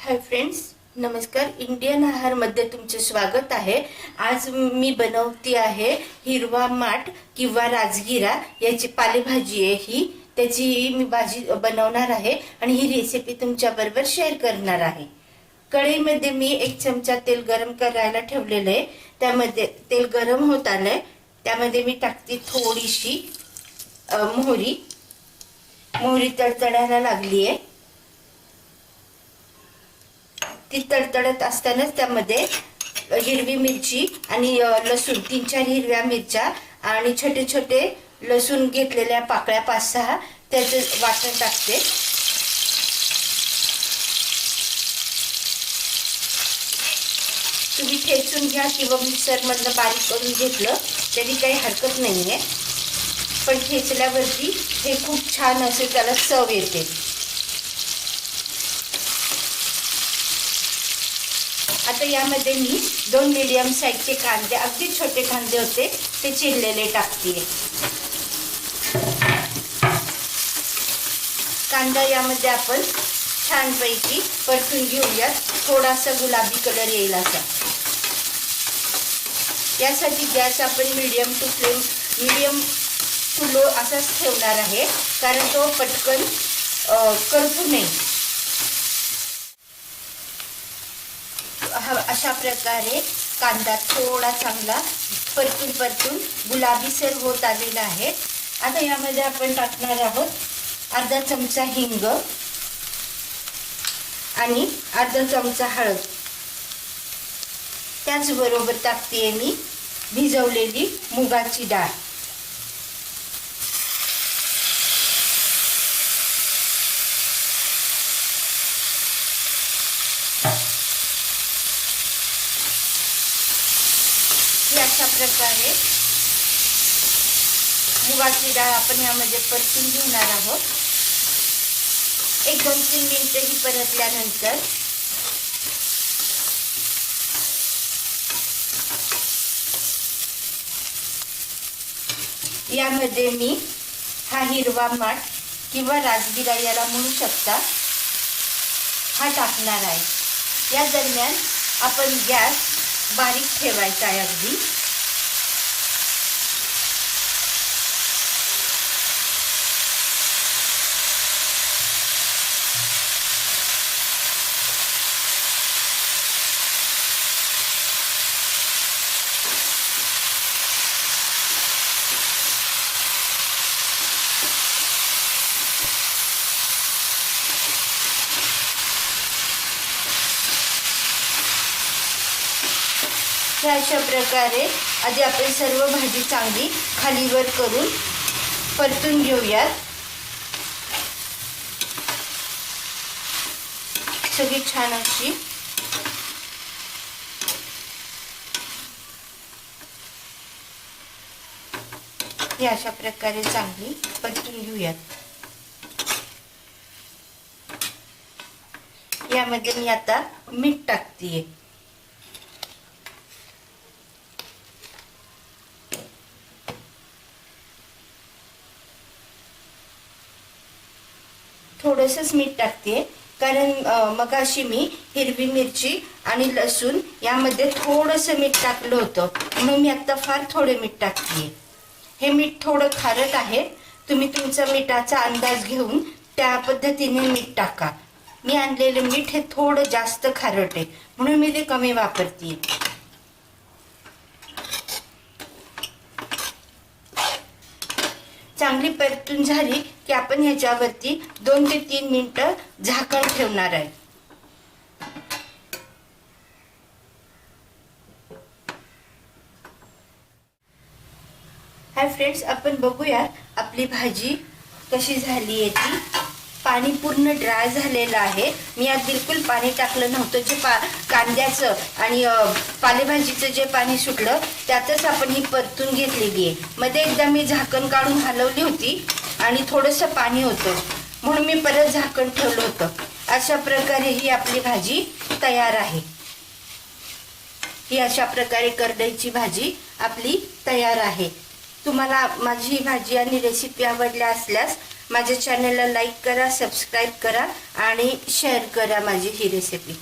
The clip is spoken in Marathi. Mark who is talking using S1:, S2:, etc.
S1: हाय फ्रेंड्स नमस्कार. इंडियन आहारमध्ये तुमचे स्वागत आहे. आज मी बनवती आहे हिरवा माठ किंवा राजगिरा. याची पालेभाजी आहे ही. त्याची मी भाजी बनवणार आहे आणि ही रेसिपी तुमच्या बरोबर शेअर करणार आहे. कढईमध्ये मी एक चमचा तेल गरम करायला ठेवलेलं आहे. त्यामध्ये तेल गरम होत आलंय. त्यामध्ये मी टाकते थोडीशी मोहरी. मोहरी तडतडायला लागली आहे ती तडतडत असतानाच त्यामध्ये हिरवी मिरची आणि लसूण तीन चार हिरव्या मिरच्या आणि छोटे छोटे लसूण घेतलेल्या पाकळ्या पाच सहा त्याचं वाटण टाकते. तुम्ही ठेचून घ्या किंवा मिक्सरमधलं बारीक करून घेतलं तरी काही हरकत नाहीये. पण ठेचल्यावरती हे खूप छान असे त्याला चव येते. आता यामध्ये मी दोन मिडियम साईजचे कांदे अगदी छोटे कांदे होते ते चिरलेले टाकते. कांदा यामध्ये आपण छानपैकी परतून घेऊयात. थोडासा गुलाबी कलर येईल असा. यासाठी गॅस आपण medium to flame medium to low असाच ठेवणार आहे कारण तो पटकन करतो करपू नये. हा अशा प्रकारे कांदा थोडा चांगला परतून परतून गुलाबीसर होत आलेला आहे. आता यामध्ये आपण टाकणार आहोत अर्धा चमचा हिंग आणि अर्धा चमचा हळद. त्याचबरोबर टाकते मी भिजवलेली मुगाची डाळ. ही अशा प्रकारे मुगाची डाळ आपण यामध्ये परतून घेणार आहोत. एक दोन तीन मिनिटं ही परतल्यानंतर यामध्ये मी हा हिरवा माठ किंवा राजगिरा याला म्हणू शकता हा टाकणार आहे. या दरम्यान आपण गॅस बारीक ठेवायचा आहे अगदी. ह्या अशा प्रकारे आधी आपण सर्व भाजी चांगली खालीवर करून परतून घेऊयात. सगळी छान अशी. ही अशा प्रकारे चांगली परतून घेऊयात. यामध्ये मी आता मीठ टाकतेय. थोडंसंच मीठ टाकते. कारण मग मगाशी मी हिरवी मिरची आणि लसूण यामध्ये थोडंसं मीठ टाकलं होतं. म्हणून मी आता फार थोडे मीठ टाकते. हे मीठ थोडं खारट आहे. तुम्ही तुमचा मिठाचा अंदाज घेऊन त्या पद्धतीने मीठ टाका. मी आणलेलं मीठ हे थोडं जास्त खारट आहे. म्हणून मी ते कमी वापरते. चांगली परतून झाली की आपण ह्याच्यावरती दोन ते तीन मिनिटं झाकण ठेवणार आहे. हाय फ्रेंड्स आपण बघूया आपली भाजी कशी झाली आहे ती. पाणी पूर्ण ड्राय झालेलं आहे. मी यात बिलकुल पाणी टाकलं नव्हतं. जे पा कांद्याचं आणि पालेभाजीचं जे पाणी सुटलं त्यातच आपण ही परतून घेतलेली आहे. मध्ये एकदा मी झाकण काढून हलवली होती आणि थोडंसं पाणी होतं. म्हणून मी परत झाकण ठेवलं होतं. अशा प्रकारे ही आपली भाजी तयार आहे. ही अशा प्रकारे करडईची भाजी आपली तयार आहे. तुम्हाला माझी भाजी आणि रेसिपी आवडल्या असल्यास माझ्या चॅनलला लाईक करा सबस्क्राईब करा आणि शेअर करा माझी ही रेसिपी